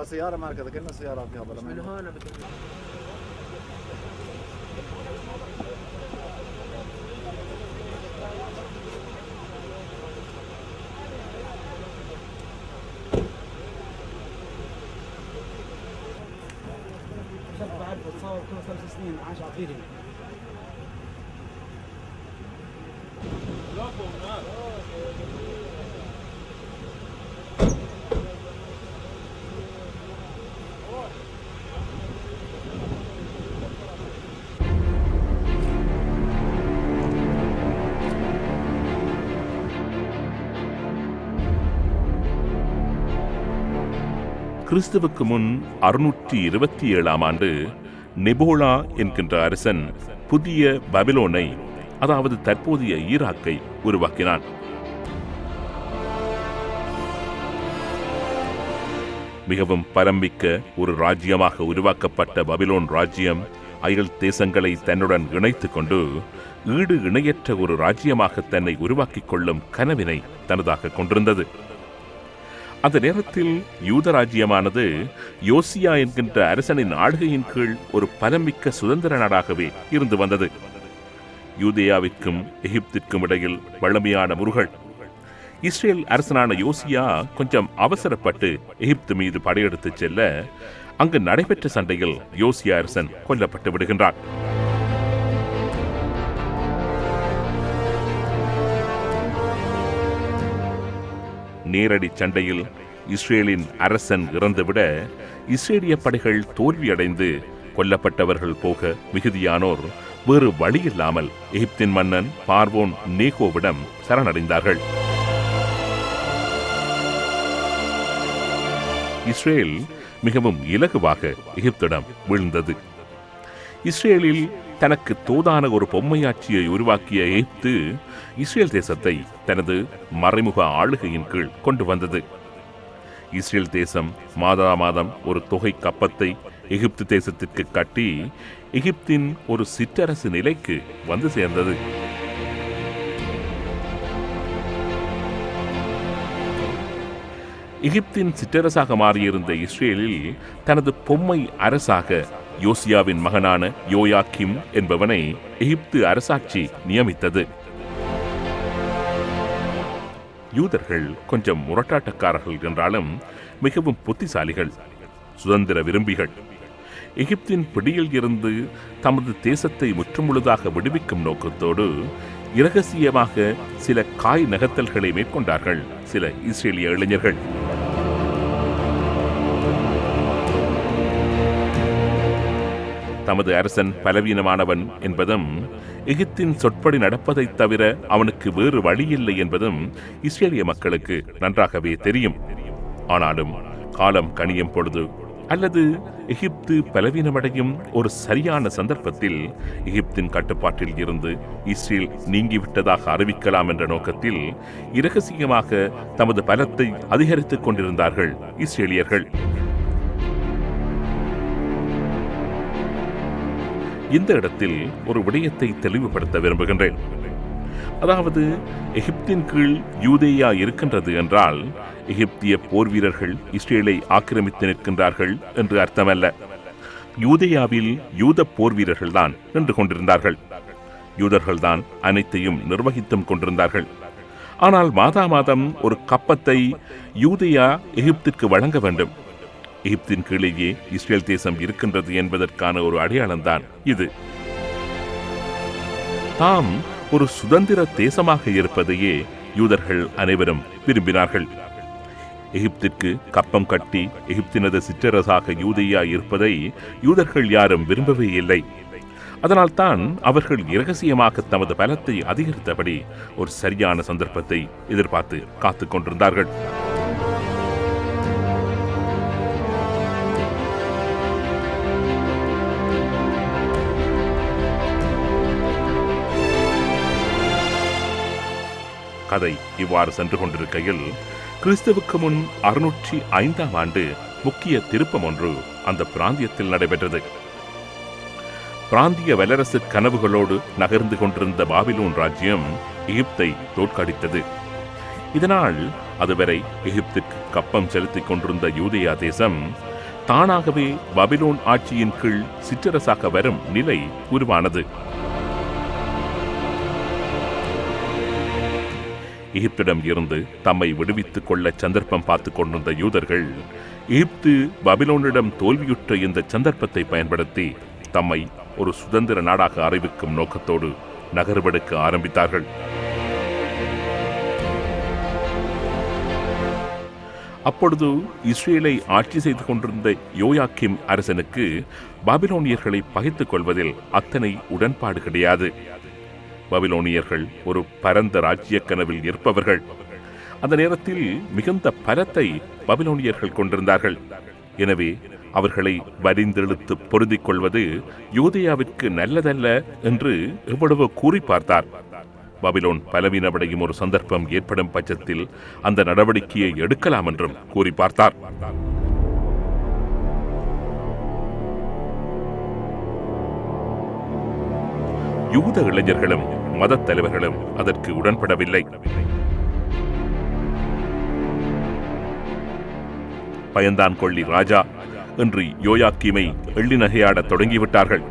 هو سيارة ما كذا كلنا سيارات قبل من هون بعد بتصور كل خمس سنين عاش عطيري கிறிஸ்துவுக்கு முன் அறுநூற்றி இருபத்தி ஏழாம் ஆண்டு நெபோலா என்கின்ற அரசன் புதிய பபிலோனை அதாவது தற்போதைய ஈராக்கை உருவாக்கினான். மிகவும் பரம்பிக்க ஒரு ராஜ்யமாக உருவாக்கப்பட்ட பபிலோன் ராஜ்யம் அயல் தேசங்களை தன்னுடன் இணைத்துக் கொண்டு ஈடு இணையற்ற ஒரு ராஜ்யமாக தன்னை உருவாக்கிக் கொள்ளும் கனவினை தனதாக கொண்டிருந்தது. அந்த நேரத்தில் யூதராஜ்யமானது யோசியா என்கின்ற அரசனின் ஆளுகையின் கீழ் ஒரு பலமிக்க சுதந்திர நாடாகவே இருந்து வந்தது. யூதேயாவிற்கும் எகிப்திற்கும் இடையில் வளமையான முருகல் இஸ்ரேல் அரசனான யோசியா கொஞ்சம் அவசரப்பட்டு எகிப்து மீது படையெடுத்துச் செல்ல அங்கு நடைபெற்ற சண்டையில் யோசியா அரசன் கொல்லப்பட்டு விடுகின்றான். நேரடி சண்டையில் இஸ்ரேலின் அரசன் இறந்துவிட இஸ்ரேலிய படைகள் தோல்வியடைந்து கொல்லப்பட்டவர்கள் போக மிகுதியானோர் வேறு வழியில்லாமல் எகிப்தின் மன்னன் பார்வோன் நேகோவிடம் சரணடைந்தார்கள். இஸ்ரேல் மிகவும் இலகுவாக எகிப்திடம் வீழ்ந்தது. இஸ்ரேலில் தனக்கு தோதான ஒரு பொம்மையாட்சியை உருவாக்கிய எகிப்து இஸ்ரேல் தேசத்தை தனது மறைமுக ஆளுகையின் கீழ் கொண்டு வந்தது. இஸ்ரேல் தேசம் மாதா மாதம் ஒரு தொகை கப்பத்தை எகிப்து தேசத்திற்கு கட்டி எகிப்தின் ஒரு சிற்றரசு நிலைக்கு வந்து சேர்ந்தது. எகிப்தின் சிற்றரசாக மாறியிருந்த இஸ்ரேலில் தனது பொம்மை அரசாக யோசியாவின் மகனான யோயாக்கிம் என்பவனை எகிப்து அரசாட்சி நியமித்தது. யூதர்கள் கொஞ்சம் முரட்டாட்டக்காரர்கள் என்றாலும் மிகவும் புத்திசாலிகள் சுதந்திர விரும்பிகள். எகிப்தின் பிடியில் இருந்து தமது தேசத்தை முற்றுமுழுதாக விடுவிக்கும் நோக்கத்தோடு இரகசியமாக சில காய் நகர்த்தல்களை மேற்கொண்டார்கள் சில இஸ்ரேலிய இளைஞர்கள். தமது அரசன் பலவீனமானவன் என்பதும் எகிப்தின் சொற்படி நடப்பதைத் தவிர அவனுக்கு வேறு வழியில்லை என்பதும் இஸ்ரேலிய மக்களுக்கு நன்றாகவே தெரியும். ஆனாலும் காலம் கனியும் பொழுது அல்லது எகிப்து பலவீனமடையும் ஒரு சரியான சந்தர்ப்பத்தில் எகிப்தின் கட்டுப்பாட்டில் இருந்து இஸ்ரேல் நீங்கிவிட்டதாக அறிவிக்கலாம் என்ற நோக்கத்தில் இரகசியமாக தமது பலத்தை அதிகரித்துக் கொண்டிருந்தார்கள் இஸ்ரேலியர்கள். இந்த இடத்தில் ஒரு விடயத்தை தெளிவுபடுத்த விரும்புகின்றேன். அதாவது எகிப்தின் கீழ் யூதேயா இருக்கின்றது என்றால் எகிப்திய போர் வீரர்கள் இஸ்ரேலை ஆக்கிரமித்து நிற்கின்றார்கள் என்று அர்த்தமல்ல. யூதேயாவில் யூத போர் வீரர்கள்தான் நின்று கொண்டிருந்தார்கள். யூதர்கள்தான் அனைத்தையும் நிர்வகித்தும் கொண்டிருந்தார்கள். ஆனால் மாதா மாதம் ஒரு கப்பத்தை யூதையா எகிப்திற்கு வழங்க வேண்டும். எகிப்தின் கீழேயே இஸ்ரேல் தேசம் இருக்கின்றது என்பதற்கான ஒரு அடையாளம்தான் இது. தாம் ஒரு சுதந்திர தேசமாக இருப்பதையே யூதர்கள் அனைவரும் விரும்பினார்கள். எகிப்திற்கு கப்பம் கட்டி எகிப்தினது சிற்றரசாக யூதையா இருப்பதை யூதர்கள் யாரும் விரும்பவே இல்லை. அதனால்தான் அவர்கள் இரகசியமாக தமது பலத்தை அதிகரித்தபடி ஒரு சரியான சந்தர்ப்பத்தை எதிர்பார்த்து காத்துக் கொண்டிருந்தார்கள். பாதை இவ்வாறு சென்று கொண்டிருக்கையில் கிறிஸ்துவுக்கு முன் அறுநூற்றி ஐந்தாம் ஆண்டு முக்கிய திருப்பம் ஒன்று அந்த பிராந்தியத்தில் நடைபெற்றது. பிராந்திய வல்லரசு கனவுகளோடு நகர்ந்து கொண்டிருந்த பாபிலோன் ராஜ்யம் எகிப்தை தோற்கடித்தது. இதனால் அதுவரை எகிப்திற்கு கப்பம் செலுத்திக் கொண்டிருந்த யூதயா தேசம் தானாகவே பபிலோன் ஆட்சியின் கீழ் சிற்றரசாக வரும் நிலை உருவானது. எகிப்திடம் இருந்து தம்மை விடுவித்துக் கொள்ள சந்தர்ப்பம் பார்த்து கொண்டிருந்த யூதர்கள் எகிப்து பபிலோனிடம் தோல்வியுற்ற இந்த சந்தர்ப்பத்தை பயன்படுத்தி தம்மை ஒரு சுதந்திர நாடாக அறிவிக்கும் நோக்கத்தோடு நகர்வெடுக்க ஆரம்பித்தார்கள். அப்பொழுது இஸ்ரேலை ஆட்சி செய்து கொண்டிருந்த யோயாக்கிம் அரசனுக்கு பாபிலோனியர்களை பகைத்துக் கொள்வதில் அத்தனை உடன்பாடு கிடையாது. பபிலோனியர்கள் ஒரு பரந்த ராஜ்ய கனவில் இருப்பவர்கள் அந்த நேரத்தில் மிகுந்த பலத்தை பபிலோனியர்கள் கொண்டிருந்தார்கள். எனவே அவர்களை வரிந்தெழுத்து பொருந்திக் கொள்வது யூதியாவிற்கு நல்லதல்ல என்று எவ்வளவு கூறி பார்த்தார். பபிலோன் பலவீனமடையும் ஒரு சந்தர்ப்பம் ஏற்படும் பட்சத்தில் அந்த நடவடிக்கையை எடுக்கலாம் என்றும் கூறி பார்த்தார். யூத இளைஞர்களும் மதத் தலைவர்களும் அதற்கு உடன்படவில்லை. பயந்தான் கொள்ளி ராஜா. என்று யோயாக்கீமை எள்ளி நகையாடத் தொடங்கிவிட்டார்கள்.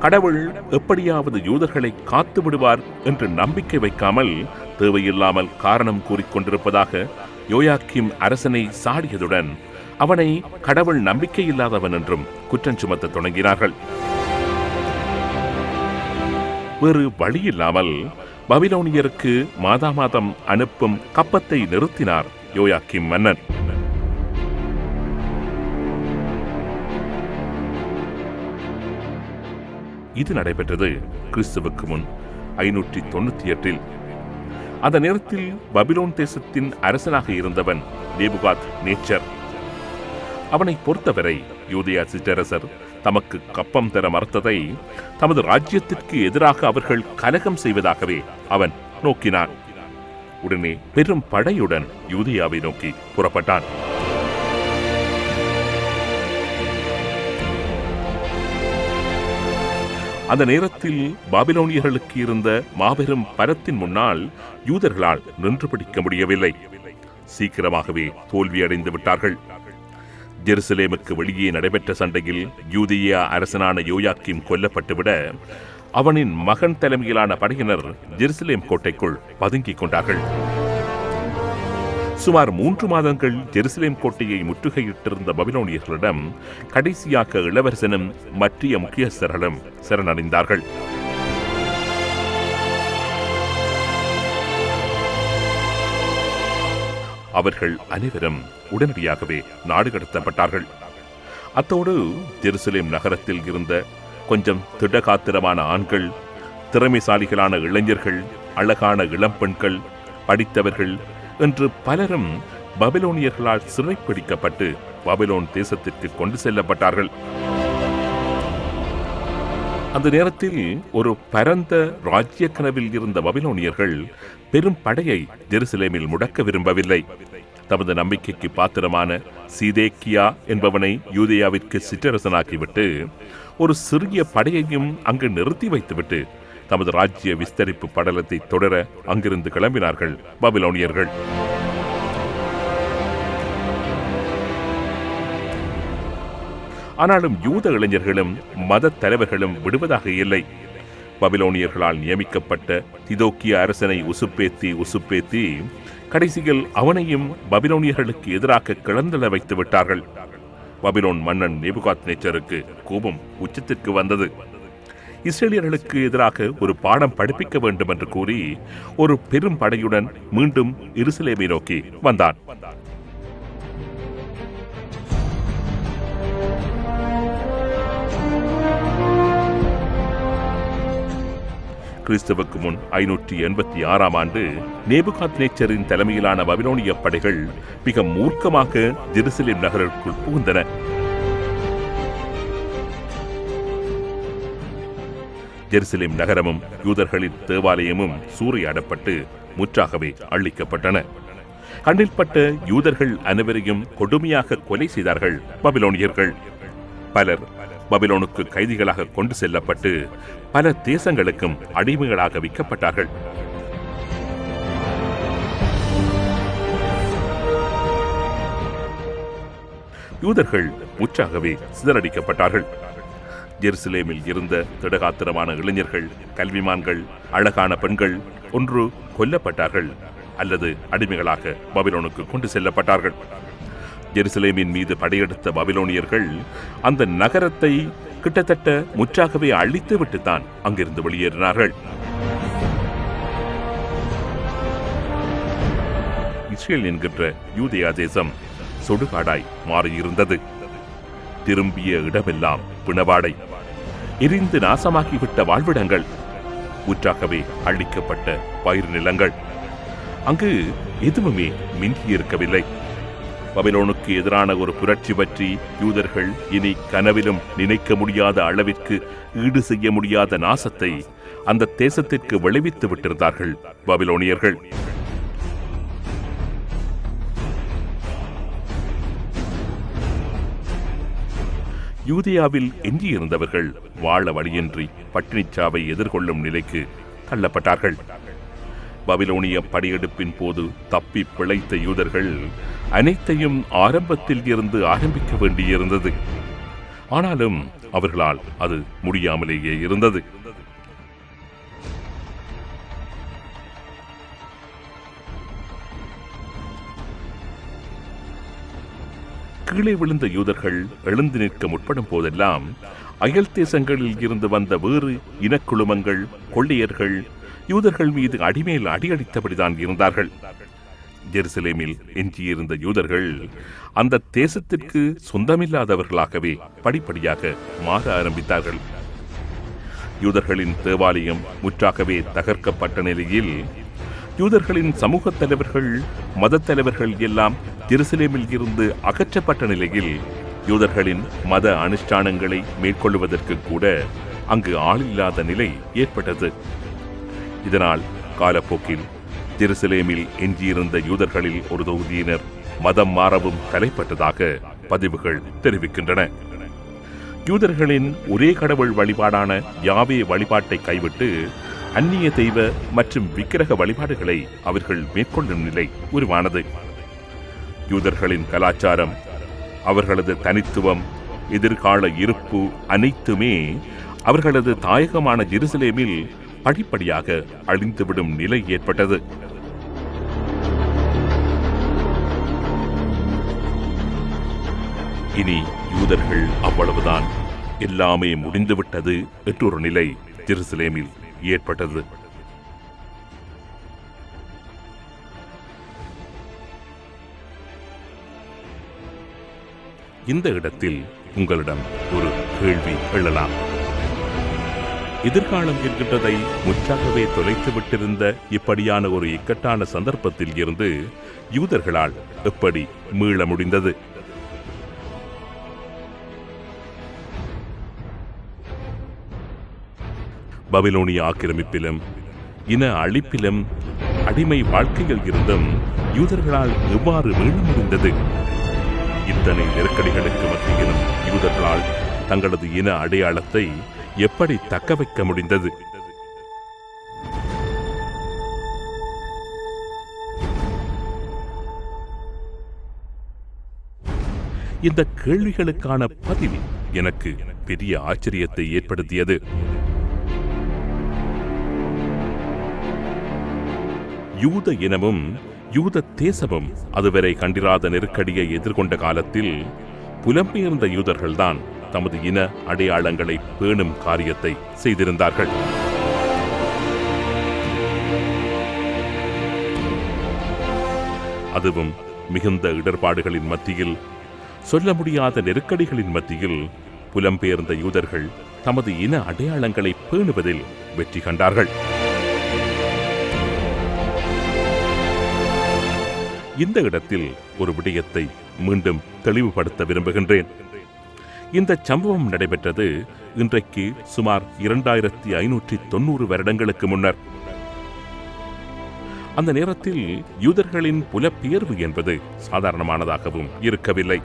கடவுள் எப்படியாவது யூதர்களை காத்து விடுவார் என்று நம்பிக்கை வைக்காமல் தேவையில்லாமல் காரணம் கூறிக்கொண்டிருப்பதாக யோயாக்கிம் அரசனை சாடியதுடன் அவனை கடவுள் நம்பிக்கையில்லாதவன் என்றும் குற்றம் சுமத்த தொடங்கினார்கள். வேறு வழியில்லாமல் பபிலோனியருக்கு மாதா மாதம் அனுப்பும் கப்பத்தை நிறுத்தினார் யோயாக்கிம் மன்னன். இது நடைபெற்றது கிறிஸ்துவுக்கு முன் ஐநூற்றி தொண்ணூத்தி எட்டில் அந்த நேரத்தில் பபிலோன் தேசத்தின் அரசனாக இருந்தவன் நேபுகாத் நேச்சர். அவனை பொறுத்தவரை யூதியா சிற்றரசர் தமக்கு கப்பம் தர மறுத்ததை தமது ராஜ்யத்திற்கு எதிராக அவர்கள் கலகம் செய்வதாகவே அவன் நோக்கினான். உடனே பெரும் படையுடன் யூதியாவை நோக்கி புறப்பட்டான். அந்த நேரத்தில் பாபிலோனியர்களுக்கு இருந்த மாபெரும் பரத்தின் முன்னால் யூதர்களால் நின்று பிடிக்க முடியவில்லை. சீக்கிரமாகவே தோல்வியடைந்து விட்டார்கள். ஜெருசலேமுக்கு வெளியே நடைபெற்ற சண்டையில் யூதியா அரசனான யோயாக்கிம் கொல்லப்பட்டுவிட அவனின் மகன் தலைமையிலான படையினர் ஜெருசலேம் கோட்டைக்குள் பதுங்கிக் கொண்டார்கள். சுமார் மூன்று மாதங்கள் ஜெருசலேம் கோட்டையை முற்றுகையிட்டிருந்த பபிலோனியர்களிடம் கடைசியாக இளவரசனும் மற்றிய முக்கியஸ்தர்களும் சரணடைந்தார்கள். அவர்கள் அனைவரும் உடனடியாகவே நாடு கடத்தப்பட்டார்கள். அத்தோடு ஜெருசலேம் நகரத்தில் இருந்த கொஞ்சம் திடகாத்திரமான ஆண்கள் திறமைசாலிகளான இளைஞர்கள் அழகான இளம்பெண்கள் படித்தவர்கள் என்று பலரும் பபிலோனியர்களால் சிறைப்பிடிக்கப்பட்டு பபிலோன் தேசத்திற்கு கொண்டு செல்லப்பட்டார்கள். அந்த நேரத்தில் ஒரு பரந்த ராஜ்ய கனவில் இருந்த பபிலோனியர்கள் பெரும் படையை ஜெருசலேமில் முடக்க விரும்பவில்லை. தமது நம்பிக்கைக்கு பாத்திரமான சீதேக்கியா என்பவனை யூதேயாவிற்கு சிற்றரசனாக்கிவிட்டு ஒரு சிறிய படையையும் அங்கு நிறுத்தி வைத்துவிட்டு தமது ராஜ்ய விஸ்தரிப்பு படலத்தை தொடர அங்கிருந்து கிளம்பினார்கள் பபிலோனியர்கள். ஆனாலும் யூத இளைஞர்களும் மத தலைவர்களும் விடுவதாக இல்லை. பபிலோனியர்களால் நியமிக்கப்பட்ட திதோக்கிய அரசனை உசுப்பேத்தி உசுப்பேத்தி கடைசியில் அவனையும் பபிலோனியர்களுக்கு எதிராக கிளந்தள வைத்து விட்டார்கள். பபிலோன் மன்னன் நேபுகாத் நேச்சருக்கு கோபம் உச்சத்திற்கு வந்தது. இஸ்ரேலியர்களுக்கு எதிராக ஒரு பாடம் படிப்பிக்க வேண்டும் என்று கூறி ஒரு பெரும் படையுடன் மீண்டும் எருசலேமை நோக்கி வந்தான். கிறிஸ்துவுக்கு முன் ஐநூற்றி எண்பத்தி ஆறாம் ஆண்டு நேபுகாத் நேச்சரின் தலைமையிலான பபிலோனிய படைகள் மிக மூர்க்கமாக ஜெருசலேம் நகருக்குள் புகுந்தன. ஜெருசலேம் நகரமும் யூதர்களின் தேவாலயமும் சூறையாடப்பட்டு முற்றாகவே அழிக்கப்பட்டன. கண்ணில்பட்ட யூதர்கள் அனைவரையும் கொடுமையாக கொலை செய்தார்கள் பபிலோனியர்கள். பலர் பபிலோனுக்கு கைதிகளாக கொண்டு செல்லப்பட்டு பல தேசங்களுக்கும் அடிமைகளாக விற்கப்பட்டார்கள். யூதர்கள் முற்றாகவே சிதறடிக்கப்பட்டார்கள். ஜெருசலேமில் இருந்த திடகாத்திரமான இளைஞர்கள் கல்விமான்கள் அழகான பெண்கள் ஒன்று கொல்லப்பட்டார்கள் அல்லது அடிமைகளாக பபிலோனுக்கு கொண்டு செல்லப்பட்டார்கள். ஜெருசலேமின் மீது படையெடுத்த பபிலோனியர்கள் அந்த நகரத்தை கிட்டத்தட்ட முற்றாகவே அழித்து விட்டுத்தான் அங்கிருந்து வெளியேறினார்கள். இஸ்ரேல் என்கின்ற யூதயா தேசம் சுடுகாடாய் மாறியிருந்தது. திரும்பிய இடமெல்லாம் பிணவாடை. எரிந்து நாசமாகிவிட்ட வாழ்விடங்கள். முற்றாகவே அழிக்கப்பட்ட பயிர் நிலங்கள் அங்கு எதுவுமே மிஞ்சியிருக்கவில்லை. பபிலோனுக்கு எதிரான ஒரு புரட்சி பற்றி யூதர்கள் இனி கனவிலும் நினைக்க முடியாத அளவிற்கு ஈடு செய்ய முடியாத நாசத்தை அந்த தேசத்திற்கு விளைவித்து விட்டிருந்தார்கள் பபிலோனியர்கள். யூதியாவில் எஞ்சியிருந்தவர்கள் வாழ வழியின்றி பட்டினிச்சாவை எதிர்கொள்ளும் நிலைக்கு தள்ளப்பட்டார்கள். பபிலோனிய படையெடுப்பின் போது தப்பி பிழைத்த யூதர்கள் அனைத்தையும் ஆரம்பத்தில் இருந்து ஆரம்பிக்க வேண்டியிருந்தது. ஆனாலும் அவர்களால் அது முடியாமலேயே இருந்தது. கீழே விழுந்த யூதர்கள் எழுந்து நிற்க முற்படும் போதெல்லாம் அயல் தேசங்களில் இருந்து வந்த வேறு இனக்குழுமங்கள் கொள்ளையர்கள் யூதர்கள் மீது அடிமேல் அடியடித்தபடிதான் இருந்தார்கள். ஜெருசலேமில் எஞ்சியிருந்த யூதர்கள் அந்த தேசத்திற்கு சொந்தமில்லாதவர்களாகவே படிப்படியாக மாற ஆரம்பித்தார்கள். யூதர்களின் தேவாலயம் முற்றாகவே தகர்க்கப்பட்ட நிலையில் யூதர்களின் சமூக தலைவர்கள் மத தலைவர்கள் எல்லாம் ஜெருசலேமில் இருந்து அகற்றப்பட்ட நிலையில் யூதர்களின் மத அனுஷ்டானங்களை மேற்கொள்வதற்கு கூட அங்கு ஆளில்லாத நிலை ஏற்பட்டது. இதனால் காலப்போக்கில் ஜெருசலேமில் எஞ்சியிருந்த யூதர்களில் ஒரு தொகுதியினர் மதம் மாறவும் தலைப்பட்டதாக பதிவுகள் தெரிவிக்கின்றன. யூதர்களின் ஒரே கடவுள் வழிபாடான யாவே வழிபாட்டை கைவிட்டு அந்நிய தெய்வ மற்றும் விக்கிரக வழிபாடுகளை அவர்கள் மேற்கொள்ளும் நிலை உருவானது. யூதர்களின் கலாச்சாரம் அவர்களது தனித்துவம் எதிர்கால இருப்பு அனைத்துமே அவர்களது தாயகமான ஜெருசலேமில் படிப்படியாக அழிந்துவிடும் நிலை ஏற்பட்டது. இனி யூதர்கள் அவ்வளவுதான். எல்லாமே முடிந்துவிட்டது என்றொரு நிலை ஜெருசலேமில் ஏற்பட்டது. இந்த இடத்தில் உங்களிடம் ஒரு கேள்வி எழலாம். எதிர்காலம் என்கின்றதை முற்றாகவே தொலைத்து விட்டிருந்த இப்படியான ஒரு இக்கட்டான சந்தர்ப்பத்தில் இருந்து யூதர்களால் எப்படி மீள முடிந்தது. பபிலோனிய ஆக்கிரமிப்பிலும் இன அழிப்பிலும் அடிமை வாழ்க்கையில் இருந்தும் யூதர்களால் எவ்வாறு மீள முடிந்தது? இத்தனை நெருக்கடிகளுக்கு மத்தியிலும் யூதர்களால் தங்களது இன அடையாளத்தை எப்படி தக்க வைக்க முடிந்தது? இந்த கேள்விகளுக்கான பதிவு எனக்கு பெரிய ஆச்சரியத்தை ஏற்படுத்தியது. யூத இனமும் யூத தேசமும் அதுவரை கண்டிராத நெருக்கடியை எதிர்கொண்ட காலத்தில் புலம்பெயர்ந்த யூதர்கள்தான் தமது இன அடையாளங்களை பேணும் காரியத்தை செய்திருந்தார்கள். அதுவும் மிகுந்த இடர்பாடுகளின் மத்தியில் சொல்ல முடியாத நெருக்கடிகளின் மத்தியில் புலம்பெயர்ந்த யூதர்கள் தமது இன அடையாளங்களை பேணுவதில் வெற்றி கண்டார்கள். இந்த இடத்தில் ஒரு விடயத்தை மீண்டும் தெளிவுபடுத்த விரும்புகின்றேன். இந்த சம்பவம் நடைபெற்றது இன்றைக்கு சுமார் இரண்டாயிரத்தி ஐநூற்றி தொண்ணூறு வருடங்களுக்கு முன்னர். அந்த நேரத்தில் யூதர்களின் புலப்பெயர்வு என்பது சாதாரணமானதாகவும் இருக்கவில்லை.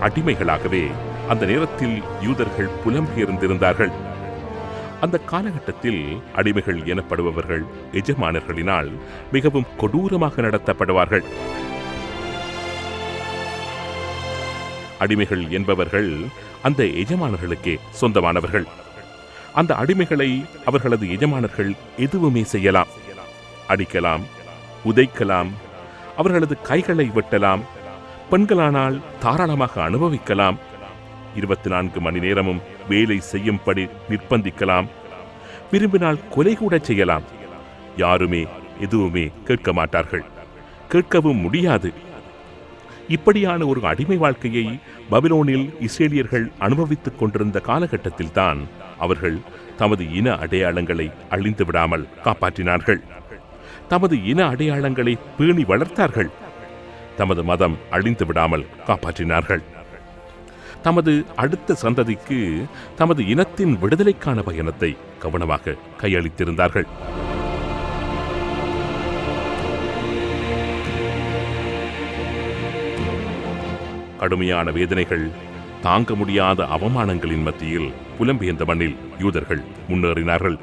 அடிமைகளாகவே அந்த நேரத்தில் யூதர்கள் புலம்பெயர்ந்திருந்தார்கள். அந்த காலகட்டத்தில் அடிமைகள் எனப்படுபவர்கள் எஜமானர்களினால் மிகவும் கொடூரமாக நடத்தப்படுவார்கள். அடிமைகள் என்பவர்கள் அந்த எஜமானர்களுக்கே சொந்தமானவர்கள். அந்த அடிமைகளை அவர்களது எஜமானர்கள் எதுவுமே செய்யலாம். அடிக்கலாம் உதைக்கலாம் அவர்களது கைகளை வெட்டலாம் பெண்களானால் தாராளமாக அனுபவிக்கலாம் இருபத்தி நான்கு மணி நேரமும் வேலை செய்யும்படி நிர்பந்திக்கலாம் விரும்பினால் கொலை கூட செய்யலாம். யாருமே எதுவுமே கேட்க மாட்டார்கள். கேட்கவும் முடியாது. இப்படியான ஒரு அடிமை வாழ்க்கையை பபிலோனில் இஸ்ரேலியர்கள் அனுபவித்துக் கொண்டிருந்த காலகட்டத்தில்தான் அவர்கள் தமது இன அடையாளங்களை அழிந்து விடாமல் காப்பாற்றினார்கள். தமது இன அடையாளங்களை பேணி வளர்த்தார்கள். தமது மதம் அழிந்து விடாமல் காப்பாற்றினார்கள். தமது அடுத்த சந்ததிக்கு தமது இனத்தின் விடுதலைக்கான பயணத்தை கவனமாக கையளித்திருந்தார்கள். கடுமையான வேதனைகள் தாங்க முடியாத அவமானங்களின் மத்தியில் புலம்பெயர்ந்த மண்ணில் யூதர்கள் முன்னேறினார்கள்.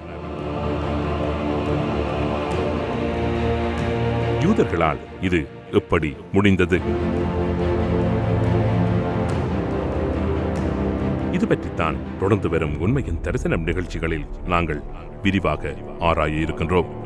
யூதர்களால் இது எப்படி முடிந்தது? இது பற்றித்தான் தொடர்ந்து வரும் உண்மையின் தரிசனம் நிகழ்ச்சிகளில் நாங்கள் விரிவாக ஆராய இருக்கின்றோம்.